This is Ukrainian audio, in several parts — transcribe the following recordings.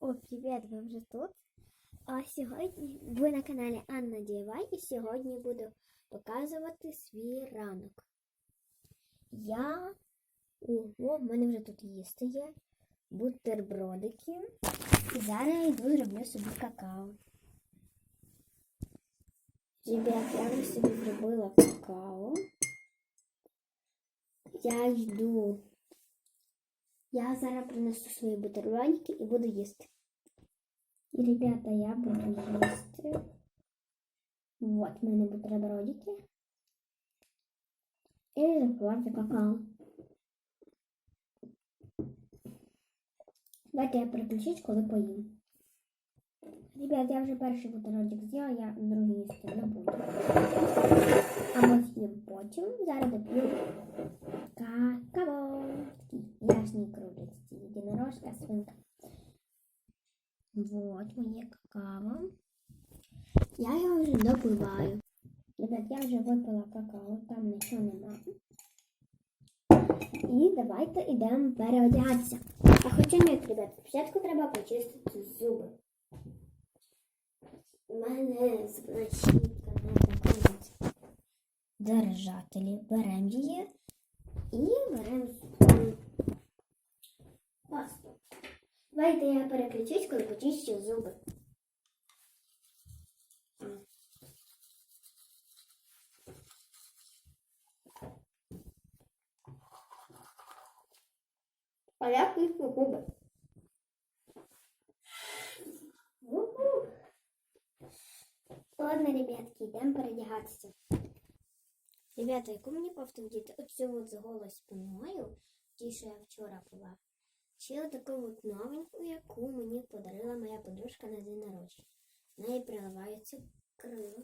О, привіт, ви вже тут? А сьогодні ви на каналі Анна DIY і сьогодні буду показувати свій ранок. Я. Ого, в мене вже тут їсти є. Бутербродики. І зараз я йду зроблю собі какао. Ребят, я вже собі зробила какао. Я йду. Я зараз принесу свої бутербродики і буду їсти. Ребята, я буду їсти. Вот в мене бутербродики. І запивати какао. Давайте я переключусь, коли поїм. Ребят, я вже перший бутербродик з'їла, я другий їсти не буду. А ми з'їм потім. Зараз доп'ю какао. Ясний кружечці. Єдинорожка, свинка. Вот моє какао. Я його вже допиваю. Ребят, я вже випила какао, там нічого немає. І давайте йдемо переодягатися. А хоча ні, ребят, спочатку треба почистити зуби. У мене зубна щітка на такому держателі. Беремо її і беремо зубну пасту. Давайте я переключусь, коли почищу зуби. А я кисну губи. Ладно, ребятки, йдемо передягатися. Ребята, яку мені вдіти? Оцю от з голою спиною, ті, що я вчора була. Ще таку от новеньку, яку мені подарила моя подружка на день народження. В неї приливаються крила.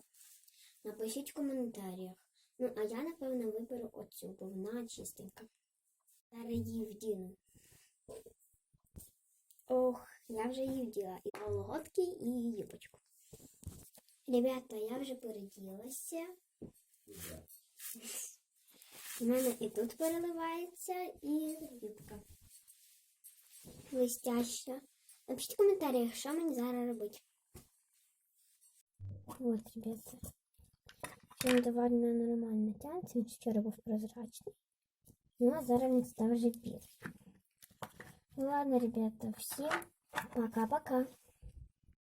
Напишіть в коментарях. Ну, а я, напевно, виберу оцю, бо вона чистенька. Зараз її вдіну. Ох, я вже її вділа. І колготки, і юбочку. Ребята, я вже переділася. У мене і тут переливається, і юбка. Блестяща. Напишіть в коментарях, що мені зараз робити. Вот, ребята. Він довольно нормально тянеться, він вчора був прозрачний. Ну, а зараз він став вже білий. Ну ладно, ребята, всім пока-пока.